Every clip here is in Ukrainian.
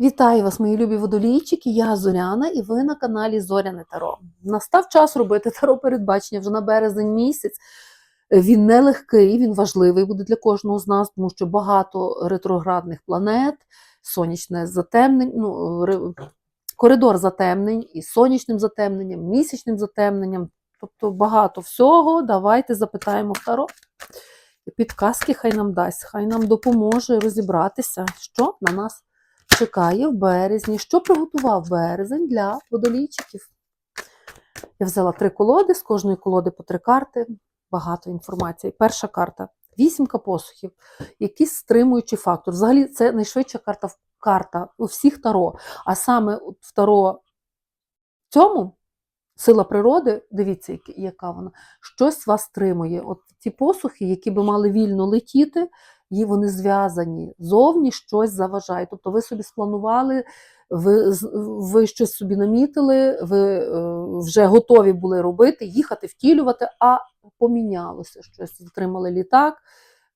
Вітаю вас, мої любі водолійчики. Я Зоряна, і ви на каналі Зоряне Таро. Настав час робити таро передбачення вже на березень місяць. Він нелегкий, він важливий буде для кожного з нас, тому що багато ретроградних планет, сонячне затемнення, ну, коридор затемнень і сонячним затемненням, місячним затемненням. Тобто багато всього. Давайте запитаємо в таро. Підказки хай нам дасть, хай нам допоможе розібратися, що на нас чекає в березні, що приготував березень для водолійчиків. Я взяла три колоди, з кожної колоди по три карти, багато інформації. Перша карта вісімка посухів, якийсь стримуючий фактор. Взагалі, це найшвидша карта, карта у всіх таро. А саме в таро цьому сила природи, дивіться, яка- вона, щось вас стримує. От ці посухи, які би мали вільно летіти, і вони зв'язані. Зовні щось заважає. Тобто ви собі спланували, ви, ви щось собі намітили, ви е, вже готові були робити, їхати, втілювати, а помінялося щось. Затримали літак,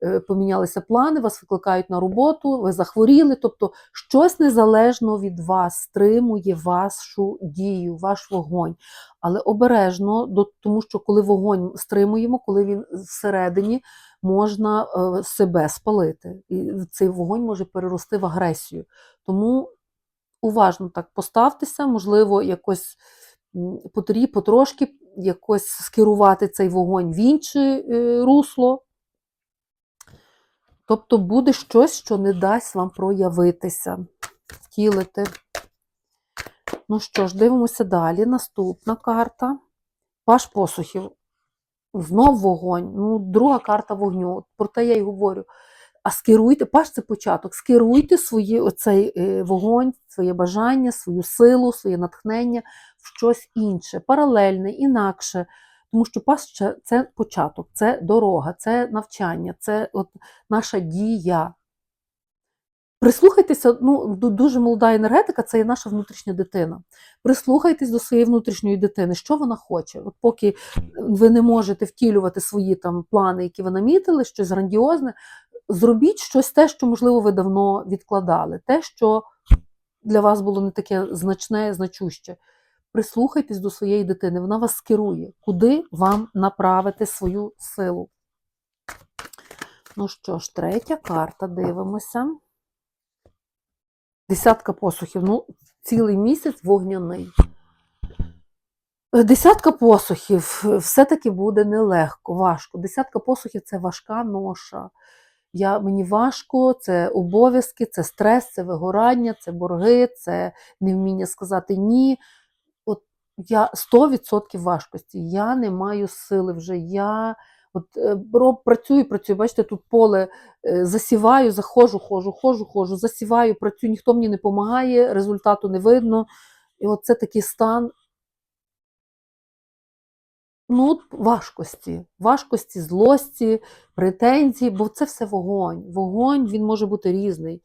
е, помінялися плани, вас викликають на роботу, ви захворіли. Тобто щось незалежно від вас стримує вашу дію, ваш вогонь. Але обережно, до- тому що коли вогонь стримуємо, коли він всередині, можна е, себе спалити. І цей вогонь може перерости в агресію. Тому уважно так поставтеся, можливо, якось потрі- потрошки якось скерувати цей вогонь в інше е, русло. Тобто буде щось, що не дасть вам проявитися, втілити. Ну що ж, дивимося далі. Наступна карта. Паш посухів. Знов вогонь. Ну, друга карта вогню. Про те я й говорю. А скеруйте, паш це початок. Скеруйте свої, оцей е, вогонь, своє бажання, свою силу, своє натхнення в щось інше, паралельне, інакше. Тому що паш це початок, це дорога, це навчання, це от наша дія. Прислухайтеся, ну, дуже молода енергетика це є наша внутрішня дитина. Прислухайтесь до своєї внутрішньої дитини, що вона хоче. От поки ви не можете втілювати свої там плани, які ви намітили, щось грандіозне, зробіть щось те, що, можливо, ви давно відкладали, те, що для вас було не таке значне, значуще. Прислухайтесь до своєї дитини, вона вас скерує, куди вам направити свою силу. Ну що ж, третя карта, дивимося. Десятка посухів. Ну, цілий місяць вогняний. Е, Десятка посухів все-таки буде нелегко, важко. Десятка посухів це важка ноша. Я, мені важко, це обов'язки, це стрес, це вигорання, це борги, це невміння сказати ні. От я 100% важкості. Я не маю сили вже. Я от, е, роб, працюю, працюю. Бачите, тут поле е, засіваю, заходжу, ходжу, ходжу, ходжу, засіваю, працюю, ніхто мені не допомагає, результату не видно. І от це такий стан ну, важкості, важкості, злості, претензії, бо це все вогонь. Вогонь він може бути різний.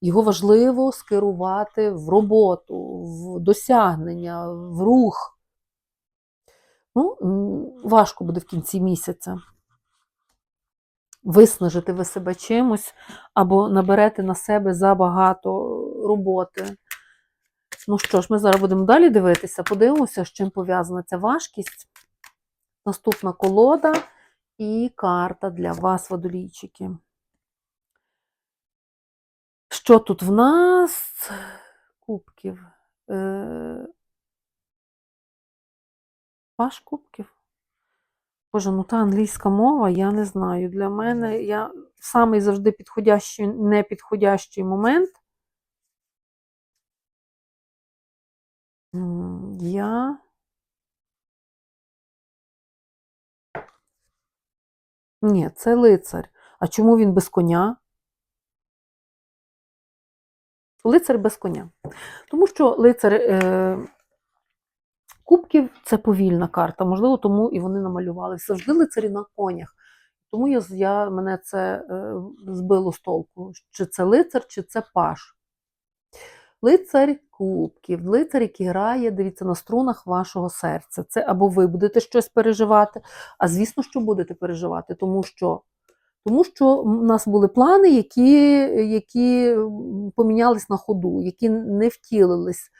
Його важливо скерувати в роботу, в досягнення, в рух. Ну, важко буде в кінці місяця. Виснажити ви себе чимось або наберете на себе забагато роботи. Ну що ж, ми зараз будемо далі дивитися, подивимося, з чим пов'язана ця важкість. Наступна колода і карта для вас, водолійчики. Що тут в нас? Кубків. Паш кубків. Боже, ну та англійська мова, я не знаю. Для мене я самий завжди підходящий, непідходящий момент. Я. Ні, це лицар. А чому він без коня? Лицар без коня. Тому що лицар е, кубків це повільна карта. Можливо, тому і вони намалювали. Завжди лицарі на конях. Тому я, я, мене це е, збило з толку. Чи це лицар, чи це паш. Лицар кубків, лицар, який грає, дивіться, на струнах вашого серця. Це або ви будете щось переживати, а звісно, що будете переживати, тому що Тому що у нас були плани, які, які помінялись на ходу, які не втілились.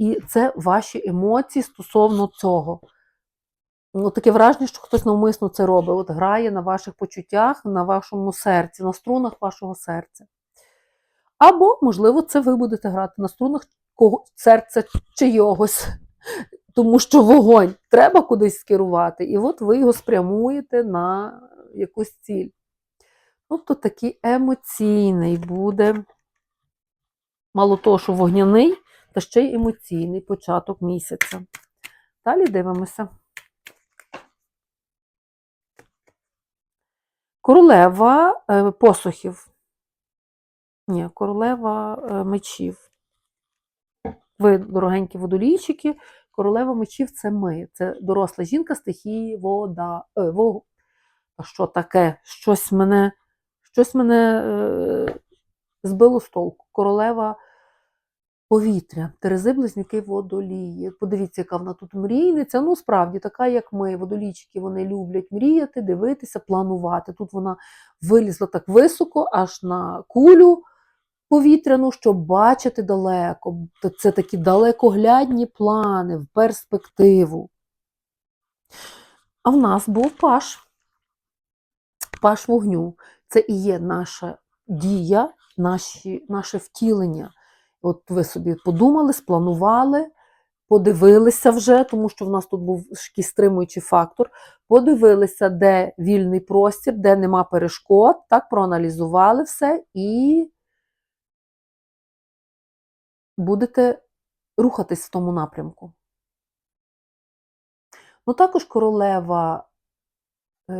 І це ваші емоції стосовно цього. Ну, таке враження, що хтось навмисно це робить. От грає на ваших почуттях, на вашому серці, на струнах вашого серця. Або, можливо, це ви будете грати на струнах кого, серця чийогось, тому що вогонь треба кудись скерувати, і от ви його спрямуєте на якусь ціль. Тобто такий емоційний буде, мало того, що вогняний, та ще й емоційний початок місяця. Далі дивимося. Королева е, посухів. Ні, королева е, мечів. Ви, дорогенькі водолійчики, королева мечів це ми. Це доросла жінка стихії вода. Е, вог... А що таке? Щось мене, щось мене е, збило з толку. Королева повітря, Терези, близнюки, водолії. Подивіться, яка вона тут мрійниця. Ну, справді, така, як ми, водолійчики, вони люблять мріяти, дивитися, планувати. Тут вона вилізла так високо, аж на кулю повітряну, щоб бачити далеко. Це такі далекоглядні плани в перспективу. А в нас був паш. Паш вогню. Це і є наша дія, наші, наше втілення. От ви собі подумали, спланували, подивилися вже, тому що в нас тут був такий стримуючий фактор. Подивилися, де вільний простір, де нема перешкод, так проаналізували все і будете рухатись в тому напрямку. Ну, також королева е,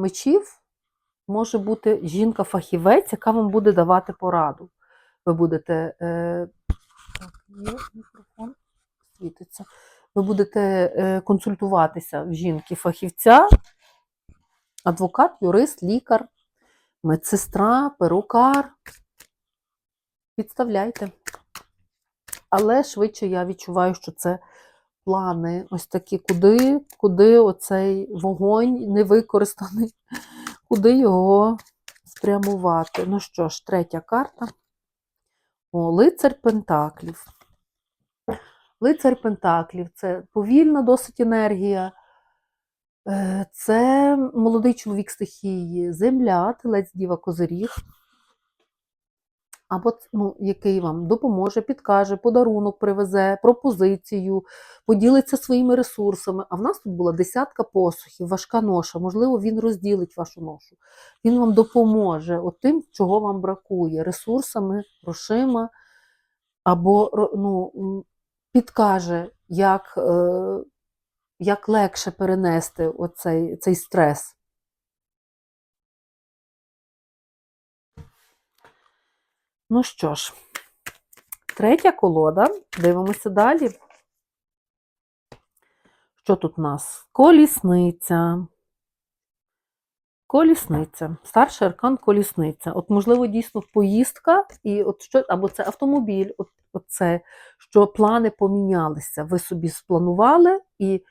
мечів може бути жінка-фахівець, яка вам буде давати пораду. Ви будете. Е, мікрофон, світиться. Ви будете е, консультуватися в жінки-фахівця, адвокат, юрист, лікар, медсестра, перукар. Підставляйте. Але швидше я відчуваю, що це плани ось такі, куди, куди оцей вогонь невикористаний, куди його спрямувати. Ну що ж, третя карта. О, лицар Пентаклів. Лицар Пентаклів це повільна досить енергія. Е, Це молодий чоловік стихії, земля, телець діва козиріг. Або ну, який вам допоможе, підкаже, подарунок привезе, пропозицію, поділиться своїми ресурсами. А в нас тут була десятка посухів, важка ноша. Можливо, він розділить вашу ношу. Він вам допоможе от тим, чого вам бракує, ресурсами, грошима, або ну, підкаже, як, е, як легше перенести оцей, цей стрес. Ну що ж, третя колода. Дивимося далі. Що тут у нас? Колісниця. Колісниця. Старший аркан колісниця. От, можливо, дійсно поїздка, і от що, або це автомобіль, от, от це, що плани помінялися. Ви собі спланували і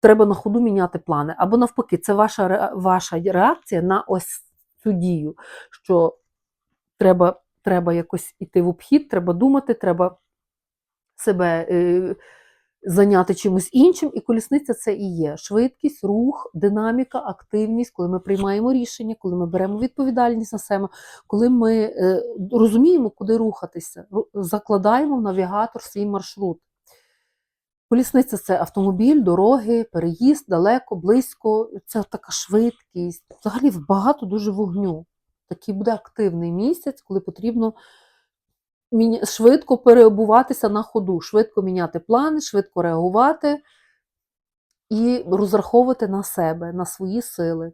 треба на ходу міняти плани. Або навпаки, це ваша, ваша реакція на ось цю дію, що треба, треба якось іти в обхід, треба думати, треба себе е, зайняти чимось іншим. І колісниця це і є швидкість, рух, динаміка, активність, коли ми приймаємо рішення, коли ми беремо відповідальність на себе, коли ми е, розуміємо, куди рухатися, закладаємо в навігатор свій маршрут. Колісниця це автомобіль, дороги, переїзд, далеко, близько. Це така швидкість. Взагалі багато дуже вогню. Такий буде активний місяць, коли потрібно швидко переобуватися на ходу, швидко міняти плани, швидко реагувати і розраховувати на себе, на свої сили.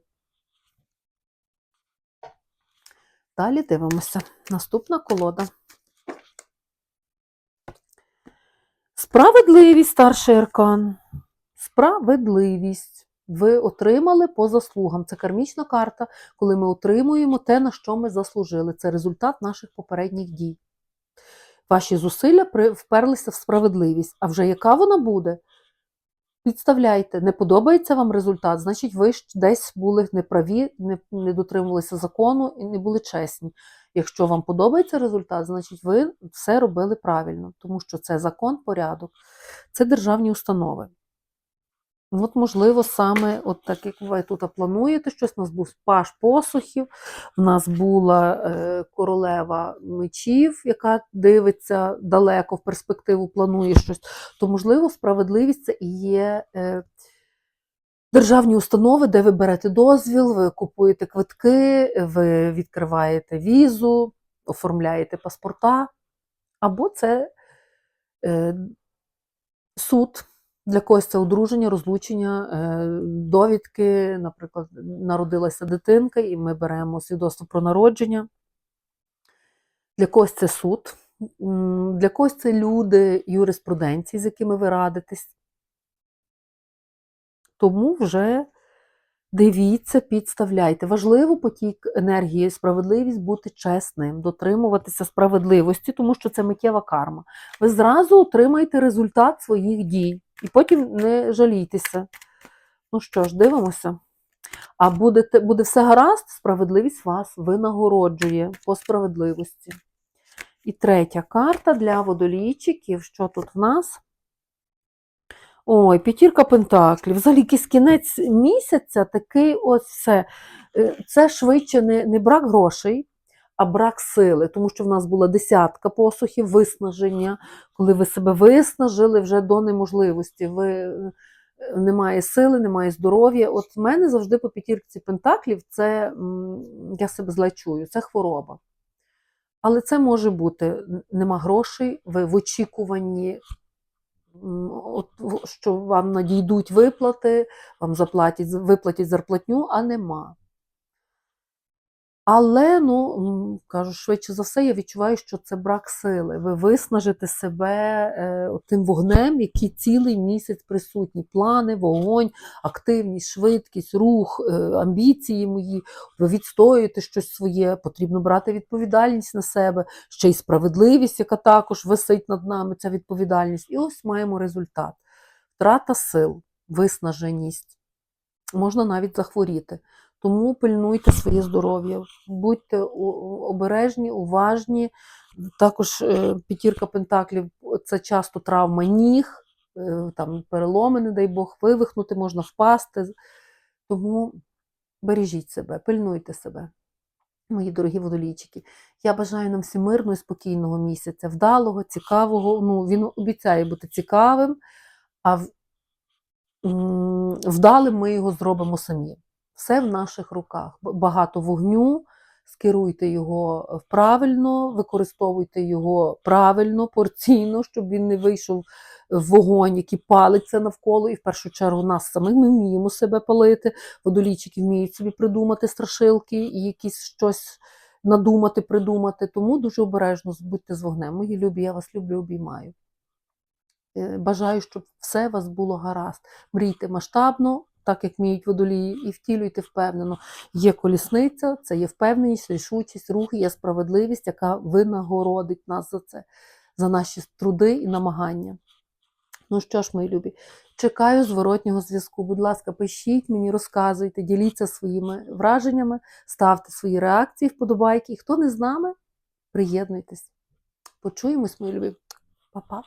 Далі дивимося. Наступна колода. Справедливість, старший аркан. Справедливість. Ви отримали по заслугам. Це кармічна карта, коли ми отримуємо те, на що ми заслужили. Це результат наших попередніх дій. Ваші зусилля вперлися в справедливість. А вже яка вона буде? Підставляйте, не подобається вам результат, значить, ви десь були неправі, не, не дотримувалися закону і не були чесні. Якщо вам подобається результат, значить ви все робили правильно, тому що це закон, порядок, це державні установи. От, можливо, саме от так, як ви тут плануєте щось, у нас був паш посухів, в нас була е, королева мечів, яка дивиться далеко в перспективу, планує щось, то, можливо, справедливість це і є е, державні установи, де ви берете дозвіл, ви купуєте квитки, ви відкриваєте візу, оформляєте паспорта, або це е, суд. Для когось це одруження, розлучення, е, довідки, наприклад, народилася дитинка, і ми беремо свідоцтво про народження. Для когось це суд, для когось це люди юриспруденції, з якими ви радитесь. Тому вже дивіться, підставляйте. Важливо потік енергії, справедливість бути чесним, дотримуватися справедливості, тому що це миттєва карма. Ви зразу отримаєте результат своїх дій. І потім не жалійтеся. Ну що ж, дивимося. А будете, буде все гаразд, справедливість вас винагороджує по справедливості. І третя карта для водолійчиків. Що тут в нас? Ой, п'ятірка пентаклів. Взагалі якийсь кінець місяця, такий ось все. Е, Це швидше не, не брак грошей, а брак сили, тому що в нас була десятка посухів, виснаження, коли ви себе виснажили вже до неможливості. Ви е, немає сили, немає здоров'я. От в мене завжди по п'ятірці пентаклів це я себе зле чую, це хвороба. Але це може бути нема грошей, ви в очікуванні, от, що вам надійдуть виплати, вам заплатять, виплатять зарплатню, а нема. Але, ну, кажу, швидше за все, я відчуваю, що це брак сили. Ви виснажите себе е, тим вогнем, який цілий місяць присутні. Плани, вогонь, активність, швидкість, рух, е, амбіції мої. Ви відстоюєте щось своє, потрібно брати відповідальність на себе, ще й справедливість, яка також висить над нами, ця відповідальність. І ось маємо результат. Втрата сил, виснаженість. Можна навіть захворіти. Тому пильнуйте своє здоров'я, будьте обережні, уважні. Також е, п'ятірка пентаклів це часто травма ніг, е, там переломи, не дай Бог, вивихнути, можна впасти. Тому бережіть себе, пильнуйте себе, мої дорогі водолійчики. Я бажаю нам всім мирного і спокійного місяця, вдалого, цікавого. Ну, він обіцяє бути цікавим, а вдалим ми його зробимо самі. Все в наших руках. Багато вогню, скеруйте його е, правильно, використовуйте його правильно, порційно, щоб він не вийшов в вогонь, який палиться навколо. І в першу чергу нас самих ми вміємо себе палити. Водолійчики вміють собі придумати страшилки і якісь щось надумати, придумати. Тому дуже обережно будьте з вогнем. Мої любі, я вас люблю, обіймаю. Е, Бажаю, щоб все у вас було гаразд. Мрійте масштабно, так як вміють водолії, і втілюйте впевнено. Є колісниця, це є впевненість, рішучість, рух, є справедливість, яка винагородить нас за це, за наші труди і намагання. Ну що ж, мої любі, чекаю зворотнього зв'язку. Будь ласка, пишіть мені, розказуйте, діліться своїми враженнями, ставте свої реакції, вподобайки. І хто не з нами, приєднуйтесь. Почуємось, мої любі. Па-па.